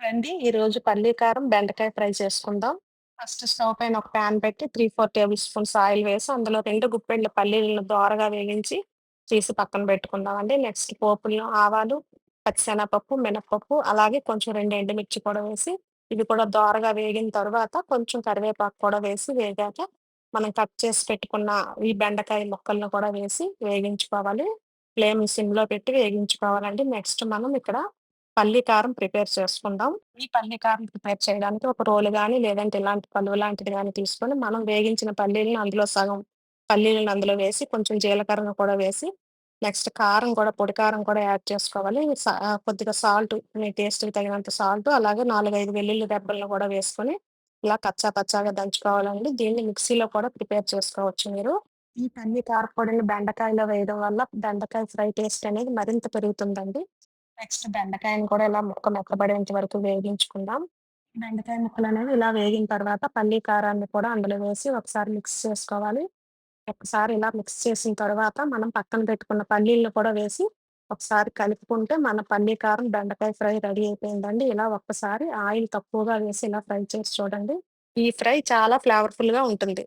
రండి ఈరోజు పల్లీ కారం, బెండకాయ ఫ్రై చేసుకుందాం. ఫస్ట్ స్టవ్ పైన ఒక ప్యాన్ పెట్టి 3, 4 టేబుల్ స్పూన్స్ ఆయిల్ వేసి అందులో రెండు గుప్పెళ్ళ పల్లీలను దోరగా వేగించి తీసి పక్కన పెట్టుకుందామండి. నెక్స్ట్ పోపులు ఆవాలు, పచ్చిశనగపప్పు, మినపప్పు అలాగే కొంచెం రెండు ఎండుమిర్చి కూడా వేసి ఇవి కూడా దోరగా వేగిన తర్వాత కొంచెం కరివేపాకు కూడా వేసి వేగాక మనం కట్ చేసి పెట్టుకున్న ఈ బెండకాయ ముక్కలను కూడా వేసి వేగించుకోవాలి. ఫ్లేమ్ సిమ్‌లో పెట్టి వేగించుకోవాలండి. నెక్స్ట్ మనం ఇక్కడ పల్లీ కారం ప్రిపేర్ చేసుకుందాం. ఈ పల్లీ కారం ప్రిపేర్ చేయడానికి ఒక రోలు కానీ లేదంటే ఇలాంటి పలువ లాంటిది కానీ తీసుకొని మనం వేగించిన పల్లీలను అందులో సగం పల్లీలను అందులో వేసి కొంచెం జీలకర్రను కూడా వేసి నెక్స్ట్ కారం కూడా పొడి కారం కూడా యాడ్ చేసుకోవాలి. కొద్దిగా సాల్ట్ మీ టేస్ట్‌కి తగినంత సాల్ట్ అలాగే 4, 5 వెల్లుల్లి దెబ్బలను కూడా వేసుకొని ఇలా కచ్చా పచ్చాగా దంచుకోవాలండి. దీన్ని మిక్సీలో కూడా ప్రిపేర్ చేసుకోవచ్చు మీరు. ఈ పల్లీ కారపొడిని బెండకాయలో వేయడం వల్ల బెండకాయ ఫ్రై టేస్ట్ అనేది మరింత పెరుగుతుందండి. నెక్స్ట్ బెండకాయని కూడా ఇలా ముక్క మెత్తబడేంత వరకు వేగించుకుందాం. బెండకాయ ముక్కలు అనేవి ఇలా వేగిన తర్వాత పల్లీ కారాన్ని కూడా అందులో వేసి ఒకసారి మిక్స్ చేసుకోవాలి. ఒకసారి ఇలా మిక్స్ చేసిన తర్వాత మనం పక్కన పెట్టుకున్న పల్లీలను కూడా వేసి ఒకసారి కలుపుకుంటే మన పల్లీ కారం, బెండకాయ ఫ్రై రెడీ అయిపోయిందండి. ఇలా ఒక్కసారి ఆయిల్ తక్కువగా వేసి ఇలా ఫ్రై చేసి చూడండి. ఈ ఫ్రై చాలా ఫ్లేవర్‌ఫుల్‌గా ఉంటుంది.